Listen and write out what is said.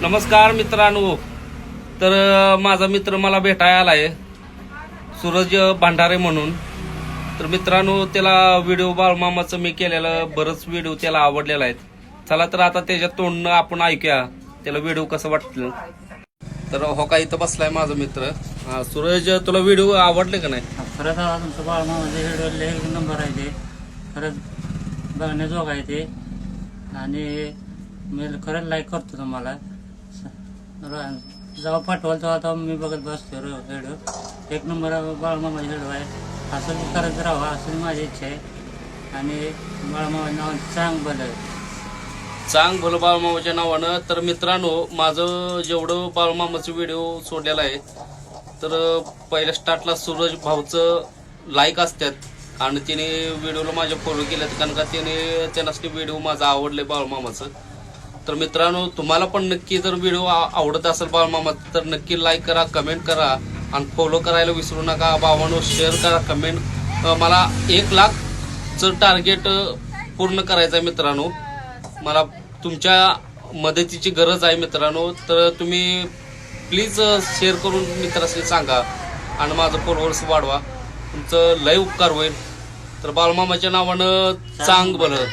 नमस्कार मित्रांनो. तर माझा मित्र मला भेटायला आलाय. सूरज भांडारे म्हणून. तर मित्रांनो त्याला व्हिडिओ बाळमामाचं मी केलेलं बरंच व्हिडिओ त्याला आवडलेला आहेत. चला तर आता त्याच्या तोंडनं आपण ऐकूया त्याला व्हिडिओ कसं वाटलं. तर हो का इथं बसलाय माझा मित्र. हा, सूरज तुला व्हिडिओ आवडले का नाही? खरंच तुमचं बाळमामाचे माझे व्हिडिओ एक नंबर आहे ते. खरंच बघण्याजोग आहे ते. आणि मी खरंच लाईक करतो तुम्हाला. जेव्हा पाठवाल तेव्हा तेव्हा मी बघत बसतो रेडिओ एक नंबर बाळमामाचा व्हिडिओ आहे असं मी करत राहावं असं माझी इच्छा आहे. आणि बाळमामा नाव चांग भलं चांग भलं बाळमामाच्या नावानं. तर मित्रांनो माझं जेवढं बाळमामाचं व्हिडिओ सोडलेला आहे तर पहिल्या स्टार्टला सूरज भाऊचं लाईक असतात. आणि तिने व्हिडिओला माझ्या फॉलो केल्यात. कारण का तिने त्यांना व्हिडिओ माझा आवडले बाळमामाचं. तर मित्रांनो तुम्हाला पण नक्की जर व्हिडिओ आवडत असेल बाळमामा तर नक्की लाईक करा कमेंट करा आणि फॉलो करायला विसरू नका. भावानो शेअर करा कमेंट मला एक लाखचं टार्गेट पूर्ण करायचं आहे मित्रांनो. मला तुमच्या मदतीची गरज आहे मित्रांनो. तर तुम्ही प्लीज शेअर करून मित्राशी सांगा आणि माझं फॉलोअर्स वाढवा. तुमचं लय उपकार होईल. तर बाळमामाच्या नावानं चांग भलं